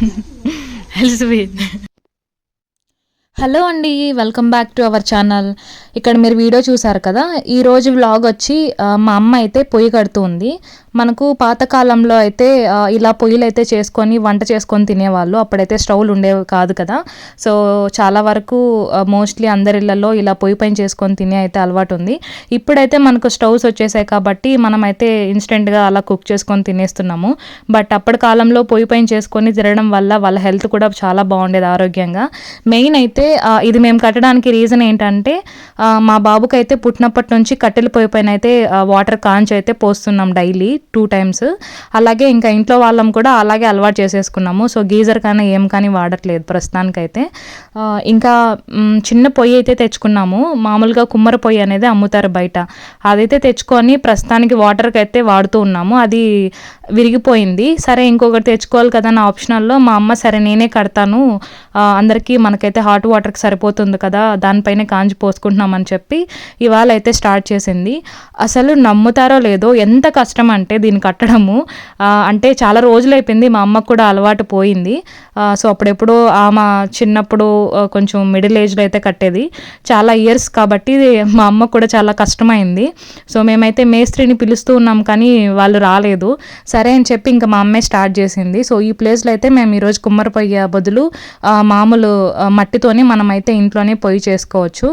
Hälsovin. Hello అండి welcome back to our channel. ఇక్కడ మీరు వీడియో చూసారు కదా ఈ రోజు వ్లాగ్ వచ్చి మా అమ్మ అయితే పొయ్యి కడుతుంది. మనకు పాతకాలంలో అయితే ఇలా పొయ్యిలు అయితే చేసుకొని వంట చేసుకొని తినేవాళ్ళు. అప్పుడైతే స్టవ్లు ఉండేవి కాదు కదా. సో చాలా వరకు మోస్ట్లీ అందరి ఇళ్ళలో ఇలా పొయ్యి పైన చేసుకొని తినే అయితే అలవాటు ఉంది. ఇప్పుడైతే మనకు స్టవ్స్ వచ్చేసాయి కాబట్టి మనం అయితే ఇన్స్టెంట్గా అలా కుక్ చేసుకొని తినేస్తున్నాము. బట్ అప్పటి కాలంలో పొయ్యి పైన చేసుకొని తినడం వల్ల వాళ్ళ హెల్త్ కూడా చాలా బాగుండేది ఆరోగ్యంగా. మెయిన్ అయితే ఇది మేము కట్టడానికి రీజన్ ఏంటంటే మా బాబుకి అయితే పుట్టినప్పటి నుంచి కట్టెల పొయ్యి పైన అయితే వాటర్ కాంచి అయితే పోస్తున్నాం డైలీ టూ టైమ్స్ అలాగే ఇంకా ఇంట్లో వాళ్ళం కూడా అలాగే అలవాటు చేసేసుకున్నాము. సో గీజర్ కానీ ఏం కానీ వాడట్లేదు ప్రస్తుతానికైతే. ఇంకా చిన్న పొయ్యి అయితే తెచ్చుకున్నాము. మామూలుగా కుమ్మర పొయ్యి అనేది అమ్ముతారు బయట. అదైతే తెచ్చుకొని ప్రస్తుతానికి వాటర్కి అయితే వాడుతూ ఉన్నాము. అది విరిగిపోయింది. సరే ఇంకొకటి తెచ్చుకోవాలి కదా నా ఆప్షనల్లో మా అమ్మ సరే నేనే కడతాను. అందరికీ మనకైతే హాట్ వాటర్కి సరిపోతుంది కదా దానిపైనే కాంచి పోసుకుంటున్నామని చెప్పి ఇవాళ అయితే స్టార్ట్ చేసింది. అసలు నమ్ముతారో లేదో ఎంత కష్టం అంటే దీన్ని కట్టడము. అంటే చాలా రోజులు అయిపోయింది మా అమ్మకు కూడా అలవాటు పోయింది. సో అప్పుడెప్పుడు ఆమె చిన్నప్పుడు కొంచెం మిడిల్ ఏజ్లో అయితే కట్టేది. చాలా ఇయర్స్ కాబట్టి మా అమ్మ కూడా చాలా కష్టమైంది. సో మేమైతే మేస్త్రిని పిలుస్తూ ఉన్నాం కానీ వాళ్ళు రాలేదు. సరే సరే అని చెప్పి ఇంకా మా అమ్మే స్టార్ట్ చేసింది. సో ఈ ప్లేస్లో అయితే మేము ఈరోజు కుమ్మరి పొయ్యి బదులు మామూలు మట్టితోనే మనమైతే ఇంట్లోనే పొయ్యి చేసుకోవచ్చు.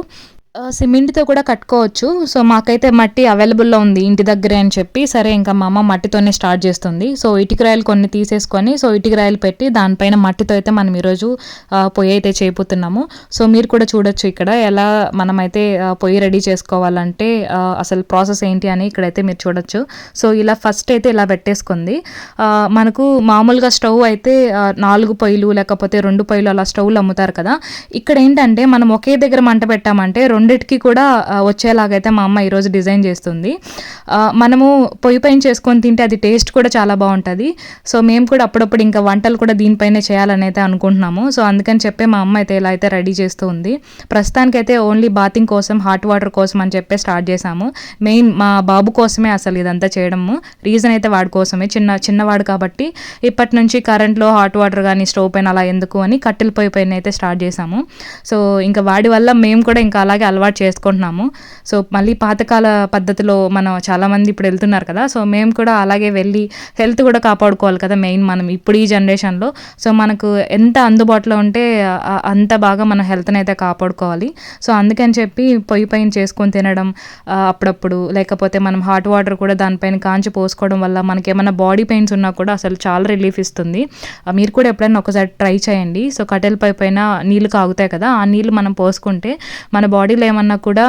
సిమెంట్తో కూడా కట్టుకోవచ్చు. సో మాకైతే మట్టి అవైలబుల్లో ఉంది ఇంటి దగ్గరే అని చెప్పి. సరే ఇంకా మా అమ్మ మట్టితోనే స్టార్ట్ చేస్తుంది. సో ఇటుకరాయలు కొన్ని తీసేసుకొని సో ఇటుకరాయలు పెట్టి దానిపైన మట్టితో అయితే మనం ఈరోజు పొయ్యి అయితే చేయబోతున్నాము సో మీరు కూడా చూడొచ్చు ఇక్కడ ఎలా మనమైతే పొయ్యి రెడీ చేసుకోవాలంటే అసలు ప్రాసెస్ ఏంటి అని ఇక్కడైతే మీరు చూడొచ్చు. సో ఇలా ఫస్ట్ అయితే ఇలా పెట్టేసుకుంది. మనకు మామూలుగా స్టవ్ అయితే నాలుగు పొయ్యిలు లేకపోతే రెండు పొయ్యిలు అలా స్టవ్లు అమ్ముతారు కదా. ఇక్కడ ఏంటంటే మనం ఒకే దగ్గర మంట పెట్టామంటే రెండు రెండిటికి కూడా వచ్చేలాగైతే మా అమ్మ ఈరోజు డిజైన్ చేస్తుంది. మనము పొయ్యి పైన చేసుకొని తింటే అది టేస్ట్ కూడా చాలా బాగుంటుంది. సో మేము కూడా అప్పుడప్పుడు ఇంకా వంటలు కూడా దీనిపైనే చేయాలని అయితే అనుకుంటున్నాము. సో అందుకని చెప్పి మా అమ్మ అయితే ఇలా అయితే రెడీ చేస్తూ ఉంది. ప్రస్తుతానికైతే ఓన్లీ బాతింగ్ కోసం హాట్ వాటర్ కోసం అని చెప్పి స్టార్ట్ చేసాము మెయిన్ మా బాబు కోసమే అసలు ఇదంతా చేయడము. రీజన్ అయితే వాడి కోసమే. చిన్న చిన్నవాడు కాబట్టి ఇప్పటి నుంచి కరెంట్లో హాట్ వాటర్ కానీ స్టవ్ పైన అలా ఎందుకు అని కట్టెల పొయ్యి పైన అయితే స్టార్ట్ చేసాము సో ఇంకా వాడి వల్ల మేము కూడా ఇంకా అలాగే అలవాటు చేసుకుంటున్నాము. సో మళ్ళీ పాతకాల పద్ధతిలో మనం చాలామంది ఇప్పుడు వెళ్తున్నారు కదా సో మేము కూడా అలాగే వెళ్ళి హెల్త్ కూడా కాపాడుకోవాలి కదా మెయిన్ మనం ఇప్పుడు ఈ జనరేషన్లో. సో మనకు ఎంత అందుబాటులో ఉంటే అంత బాగా మన హెల్త్ని అయితే కాపాడుకోవాలి. సో అందుకని చెప్పి పొయ్యి పైన చేసుకొని తినడం అప్పుడప్పుడు లేకపోతే మనం హాట్ వాటర్ కూడా దానిపైన కాంచి పోసుకోవడం వల్ల మనకి ఏమైనా బాడీ పెయిన్స్ ఉన్నా కూడా అసలు చాలా రిలీఫ్ ఇస్తుంది. మీరు కూడా ఎప్పుడైనా ఒకసారి ట్రై చేయండి. సో కట్టెల పై పైన నీళ్ళు కాగుతాయి కదా ఆ నీళ్ళు మనం పోసుకుంటే మన బాడీలో ఏమన్నా కూడా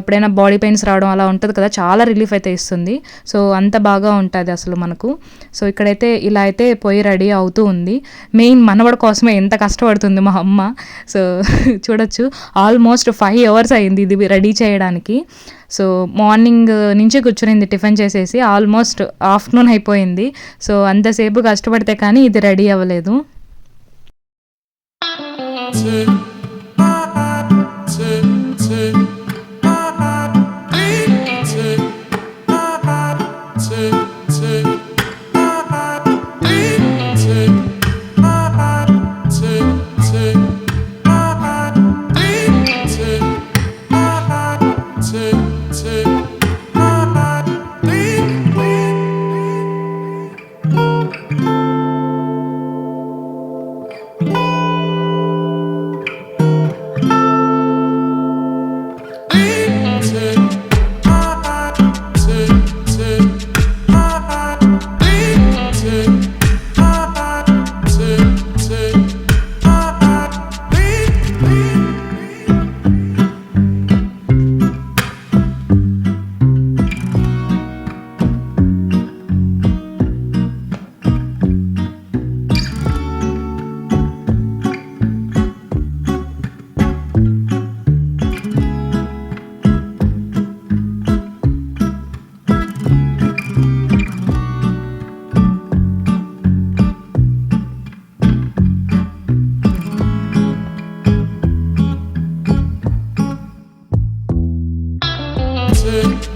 ఎప్పుడైనా బాడీ పెయిన్స్ రావడం అలా ఉంటుంది కదా చాలా రిలీఫ్ అయితే ఇస్తుంది. సో అంత బాగా ఉంటుంది అసలు మనకు. సో ఇక్కడైతే ఇలా అయితే పొయ్యి రెడీ అవుతూ ఉంది. మెయిన్ మనవడి కోసమే ఎంత కష్టపడుతుంది మా అమ్మ. సో చూడొచ్చు. ఆల్మోస్ట్ ఫైవ్ అవర్స్ అయింది ఇది రెడీ చేయడానికి. సో మార్నింగ్ నుంచి కూర్చునింది టిఫిన్ చేసేసి ఆల్మోస్ట్ ఆఫ్టర్నూన్ అయిపోయింది. సో అంతసేపు కష్టపడితే కానీ ఇది రెడీ అవ్వలేదు. Listen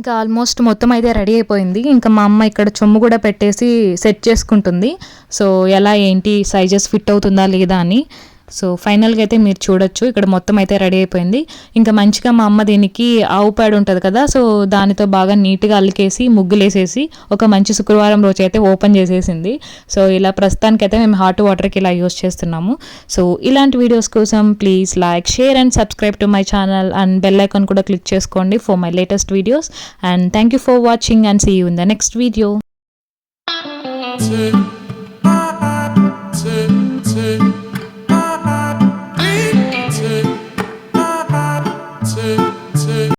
ఇంకా ఆల్మోస్ట్ మొత్తం అయితే రెడీ అయిపోయింది. ఇంకా మా అమ్మ ఇక్కడ చొమ్ము కూడా పెట్టేసి సెట్ చేసుకుంటుంది. సో ఎలా ఏంటి సైజెస్ ఫిట్ అవుతుందా లేదా అని. సో ఫైనల్గా అయితే మీరు చూడొచ్చు. ఇక్కడ మొత్తం అయితే రెడీ అయిపోయింది. ఇంకా మంచిగా మా అమ్మ దీనికి ఆవు పేడ ఉంటుంది కదా సో దానితో బాగా నీట్గా అల్లికేసి ముగ్గులేసేసి ఒక మంచి శుక్రవారం రోజు అయితే ఓపెన్ చేసేసింది. సో ఇలా ప్రస్తుతానికి అయితే మేము హాట్ వాటర్కి ఇలా యూస్ చేస్తున్నాము. సో ఇలాంటి వీడియోస్ కోసం please like share and subscribe to my channel and bell icon కూడా క్లిక్ చేసుకోండి for my latest videos. And thank you for watching and see you in the next video.